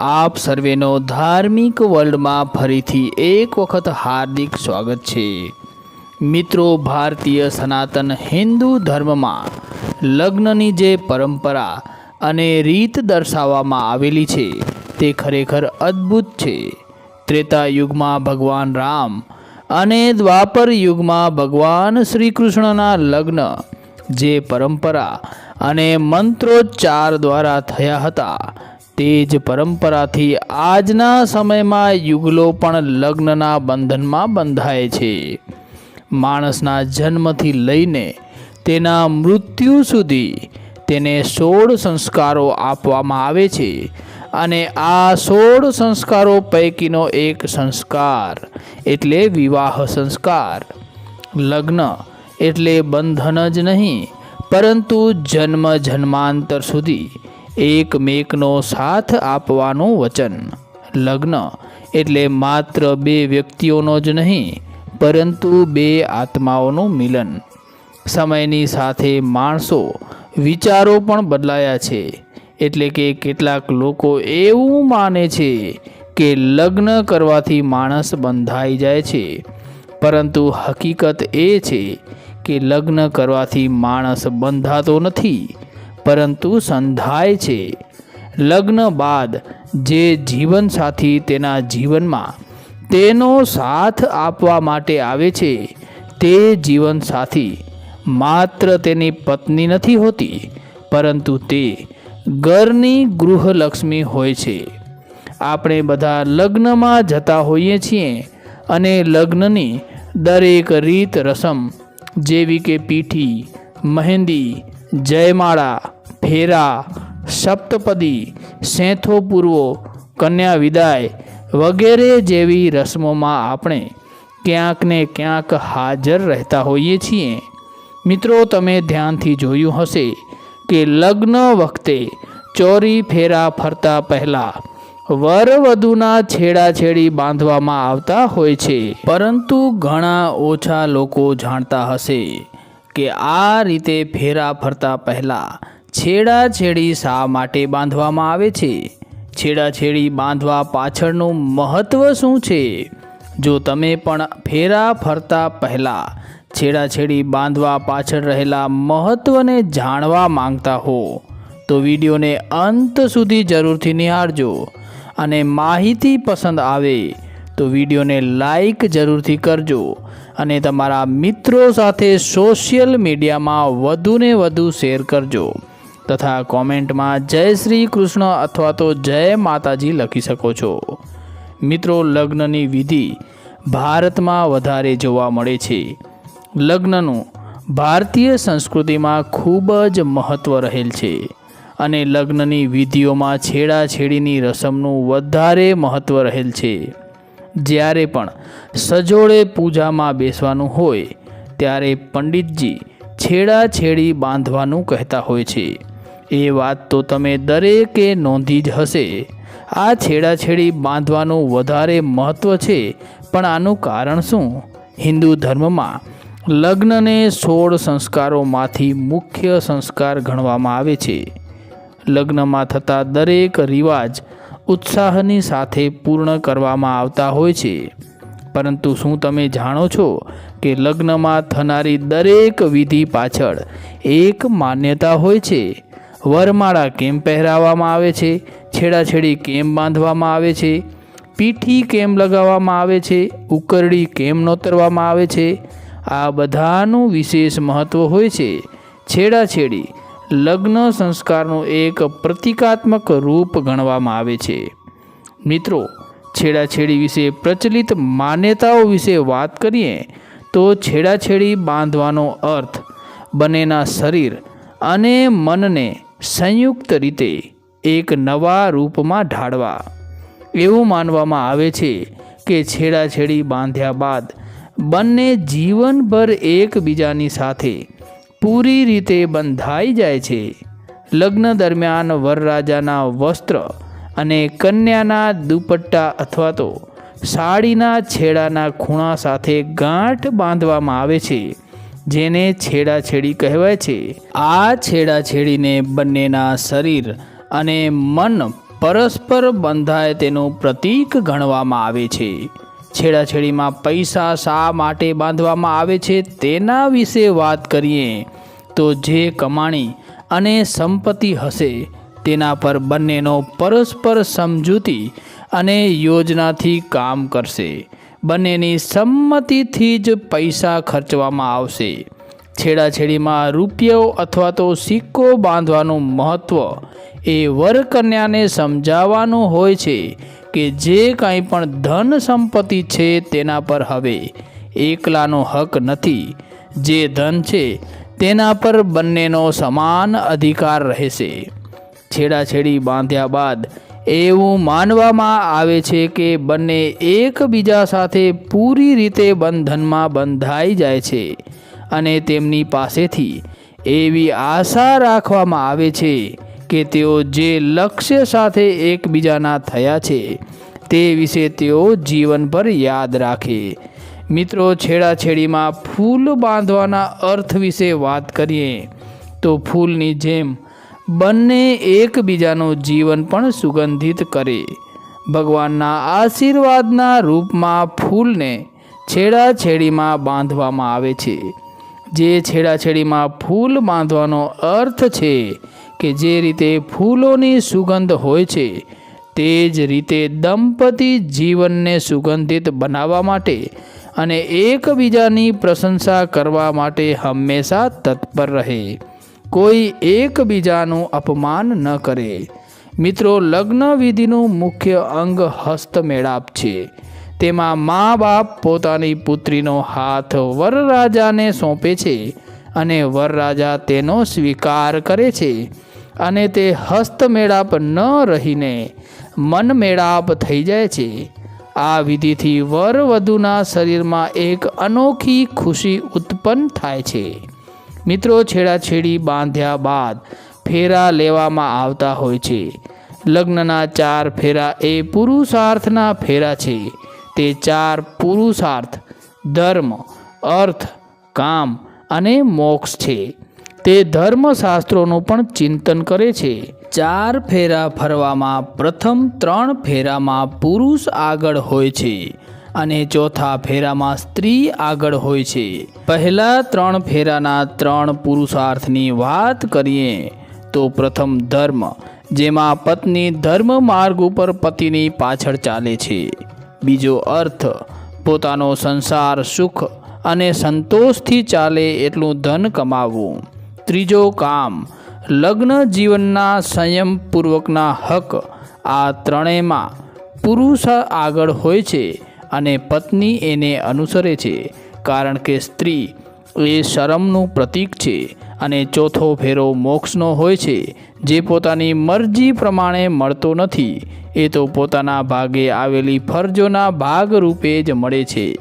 આપ સર્વેનો ધાર્મિક વર્લ્ડમાં ફરીથી એક વખત હાર્દિક સ્વાગત છે. મિત્રો, ભારતીય સનાતન હિન્દુ ધર્મમાં લગ્નની જે પરંપરા અને રીત દર્શાવવામાં આવેલી છે, તે ખરેખર અદ્ભુત છે. ત્રેતા યુગમાં ભગવાન રામ અને દ્વાપર યુગમાં ભગવાન શ્રી કૃષ્ણના લગ્ન જે પરંપરા અને મંત્રોચ્ચાર દ્વારા થયા હતા તે જ પરંપરાથી આજના સમયમાં યુગલો પણ લગ્નના બંધનમાં બંધાય છે. માણસના જન્મથી લઈને તેના મૃત્યુ સુધી તેને સોળ સંસ્કારો આપવામાં આવે છે અને આ સોળ સંસ્કારો પૈકીનો એક સંસ્કાર એટલે વિવાહ સંસ્કાર. લગ્ન એટલે બંધન જ નહીં, પરંતુ જન્મ જન્માંતર સુધી એકમેકનો સાથ આપવાનું વચન. લગ્ન એટલે માત્ર બે વ્યક્તિઓનો જ નહીં, પરંતુ બે આત્માઓનું મિલન. સમયની સાથે માણસો વિચારો પણ બદલાયા છે, એટલે કે કેટલાક લોકો એવું માને છે કે લગ્ન કરવાથી માણસ બંધાઈ જાય છે. પરંતુ હકીકત એ છે કે લગ્ન કરવાથી માણસ બંધાતો નથી પરંતુ સંધાય છે. લગ્ન બાદ જે જીવનસાથી તેના જીવનમાં તેનો સાથ આપવા માટે આવે છે, તે જીવનસાથી માત્ર તેની પત્ની નથી હોતી, પરંતુ તે ઘરની ગૃહલક્ષ્મી હોય છે. આપણે બધા લગ્નમાં જતા હોઈએ છીએ અને લગ્નની દરેક રીત રસમ જેવી કે પીઠી, મહેંદી, જયમાળા ફેરા, સપ્તપદી, સેંથો પૂર્વો, કન્યા વિદાય વગેરે જેવી રસમોમાં આપણે ક્યાંક ને ક્યાંક હાજર રહેતા હોઈએ છીએ. મિત્રો, તમે ધ્યાનથી જોયું હશે કે લગ્ન વખતે ચોરી ફેરા ફરતા પહેલાં વર વધુના છેડાછેડી બાંધવામાં આવતા હોય છે. પરંતુ ઘણા ઓછા લોકો જાણતા હશે કે આ રીતે ફેરા ફરતા પહેલાં છેડાછેડી શા માટે બાંધવામાં આવે છે? છેડાછેડી બાંધવા પાછળનું મહત્ત્વ શું છે? જો તમે પણ ફેરા ફરતા પહેલાં છેડાછેડી બાંધવા પાછળ રહેલા મહત્ત્વને જાણવા માંગતા હો, તો વિડીયોને અંત સુધી જરૂરથી નિહાળજો અને માહિતી પસંદ આવે તો વિડીયોને લાઈક જરૂરથી કરજો અને તમારા મિત્રો સાથે સોશિયલ મીડિયામાં વધુને વધુ શેર કરજો. તથા કોમેન્ટમાં જય શ્રી કૃષ્ણ અથવા તો જય માતાજી લખી શકો છો. મિત્રો, લગ્નની વિધિ ભારતમાં વધારે જોવા મળે છે. લગ્નનું ભારતીય સંસ્કૃતિમાં ખૂબ જ મહત્ત્વ રહેલ છે અને લગ્નની વિધિઓમાં છેડાછેડીની રસમનું વધારે મહત્ત્વ રહેલ છે. જ્યારે પણ સજોડે પૂજામાં બેસવાનું હોય, ત્યારે પંડિતજી છેડાછેડી બાંધવાનું કહેતા હોય છે. એ વાત તો તમે દરેકે નોંધી જ હશે. આ છેડાછેડી બાંધવાનું વધારે મહત્ત્વ છે, પણ આનું કારણ શું? હિન્દુ ધર્મમાં લગ્નને સોળ સંસ્કારોમાંથી મુખ્ય સંસ્કાર ગણવામાં આવે છે. લગ્નમાં થતા દરેક રિવાજ ઉત્સાહની સાથે પૂર્ણ કરવામાં આવતા હોય છે. પરંતુ શું તમે જાણો છો કે લગ્નમાં થનારી દરેક વિધિ પાછળ એક માન્યતા હોય છે? વરમાળા કેમ પહેરાવવામાં આવે છે? છેડાછેડી કેમ બાંધવામાં આવે છે? પીઠી કેમ લગાવવામાં આવે છે? ઉકરડી કેમ નોતરવામાં આવે છે? આ બધાનું વિશેષ મહત્ત્વ હોય છે. છેડાછેડી લગ્ન સંસ્કારનું એક પ્રતિકાત્મક રૂપ ગણવામાં આવે છે. મિત્રો, છેડાછેડી વિશે પ્રચલિત માન્યતાઓ વિશે વાત કરીએ, તો છેડાછેડી બાંધવાનો અર્થ બંનેના શરીર અને મનને સંયુક્ત રીતે એક નવા રૂપમાં ઢાળવા. એવું માનવામાં આવે છે કે છેડાછેડી બાંધ્યા બાદ બંને જીવનભર એકબીજાની સાથે પૂરી રીતે બંધાઈ જાય છે. લગ્ન દરમિયાન વરરાજાના વસ્ત્ર અને કન્યાના દુપટ્ટા અથવા તો સાડીના છેડાના ખૂણા સાથે ગાંઠ બાંધવામાં આવે છે. જેને છેડાછેડી કહેવાય છે. આ છેડાછેડીને બંનેના શરીર અને મન પરસ્પર બંધાય તેનું પ્રતીક ગણવામાં આવે છે. છેડાછેડીમાં પૈસા શા માટે બાંધવામાં આવે છે તેના વિશે વાત કરીએ તો જે કમાણી અને સંપત્તિ હશે તેના પર બંનેનો પરસ્પર સમજૂતી અને યોજનાથી કામ કરશે. બંનેની સંમતિથી જ પૈસા ખર્ચવામાં આવશે. છેડાછેડીમાં રૂપિયો અથવા તો સિક્કો બાંધવાનું મહત્ત્વ એ વરકન્યાને સમજાવવાનું હોય છે કે જે કાંઈ પણ ધન સંપત્તિ છે તેના પર હવે એકલાનો હક નથી. જે ધન છે તેના પર બંનેનો સમાન અધિકાર રહેશે. છેડાછેડી બાંધ્યા બાદ એવું માનવામાં આવે છે કે બંને એકબીજા સાથે પૂરી રીતે બંધનમાં બંધાઈ જાય છે અને તેમની પાસેથી એવી આશા રાખવામાં આવે છે કે તેઓ જે લક્ષ્ય સાથે એકબીજાના થયા છે, તે વિશે તેઓ જીવનભર યાદ રાખે. મિત્રો, છેડાછેડીમાં ફૂલ બાંધવાના અર્થ વિશે વાત કરીએ, તો ફૂલની જેમ બંને એકબીજાનું જીવન પણ સુગંધિત કરે. ભગવાનના આશીર્વાદના રૂપમાં ફૂલને છેડાછેડીમાં બાંધવામાં આવે છે. જે છેડાછેડીમાં ફૂલ બાંધવાનો અર્થ છે કે જે રીતે ફૂલોની સુગંધ હોય છે, તે જ રીતે દંપતી જીવનને સુગંધિત બનાવવા માટે અને એકબીજાની પ્રશંસા કરવા માટે હંમેશા તત્પર રહે. કોઈ એકબીજાનું અપમાન ન કરે. મિત્રો લગ્ન વિધિનું મુખ્ય અંગ હસ્તમેળાપ છે. તેમાં મા બાપ પોતાની પુત્રીનો હાથ વરરાજાને સોંપે છે અને વરરાજા તેનો સ્વીકાર કરે છે અને તે હસ્તમેળાપ ન રહીને મનમેળાપ થઈ જાય છે. આ વિધિથી વર વધુના શરીરમાં એક અનોખી ખુશી ઉત્પન્ન થાય છે. મિત્રો છેડાછેડી બાંધ્યા બાદ ફેરા લેવામાં આવતા હોય છે. લગ્નના ચાર ફેરા એ પુરુષાર્થના ફેરા છે. તે ચાર પુરુષાર્થ, ધર્મ, અર્થ, કામ અને મોક્ષ છે. તે ધર્મશાસ્ત્રોનું પણ ચિંતન કરે છે. ચાર ફેરા ફરવામાં પ્રથમ ત્રણ ફેરામાં પુરુષ આગળ હોય છે. અને ચોથા ફેરામાં સ્ત્રી આગળ હોય છે. પહેલા ત્રણ ફેરાના ત્રણ પુરુષાર્થની વાત કરીએ તો પ્રથમ ધર્મ, જેમાં પત્ની ધર્મ માર્ગ ઉપર પતિની પાછળ ચાલે છે. બીજો અર્થ, પોતાનો સંસાર સુખ અને સંતોષથી ચાલે એટલું ધન કમાવવું ત્રીજો કામ, લગ્ન જીવનના સંયમપૂર્વકના હક, આ ત્રણેયમાં પુરુષ આગળ હોય છે. અને પત્ની એને અનુસરે છે, કારણ કે સ્ત્રી એ શરમનું પ્રતીક છે અને ચોથો ફેરો મોક્ષનો હોય છે, જે પોતાની મરજી પ્રમાણે મળતો નથી. એ તો પોતાના ભાગે આવેલી ફરજોના ભાગ રૂપે જ મળે છે.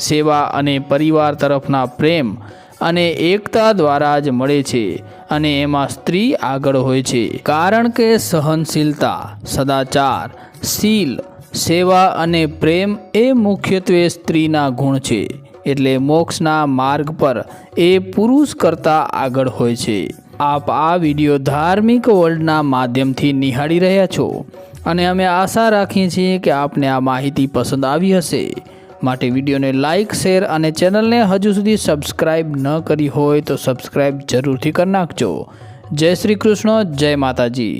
સેવા અને પરિવાર તરફના પ્રેમ અને એકતા દ્વારા જ મળે છે અને એમાં સ્ત્રી આગળ હોય છે. કારણ કે સહનશીલતા, સદાચાર, શીલ સેવા અને પ્રેમ એ મુખ્યત્વે સ્ત્રીના ગુણ છે, એટલે મોક્ષના માર્ગ પર એ પુરુષ કરતાં આગળ હોય છે. આપ આ વીડિયો ધાર્મિક વર્લ્ડના માધ્યમથી નિહાળી રહ્યા છો અને અમે આશા રાખીએ છીએ કે આપને આ માહિતી પસંદ આવી હશે. માટે વિડીયોને લાઇક, શેર અને ચેનલને હજુ સુધી સબસ્ક્રાઇબ ન કરી હોય તો સબસ્ક્રાઇબ જરૂરથી કરી નાખજો. જય શ્રી કૃષ્ણ, જય માતાજી.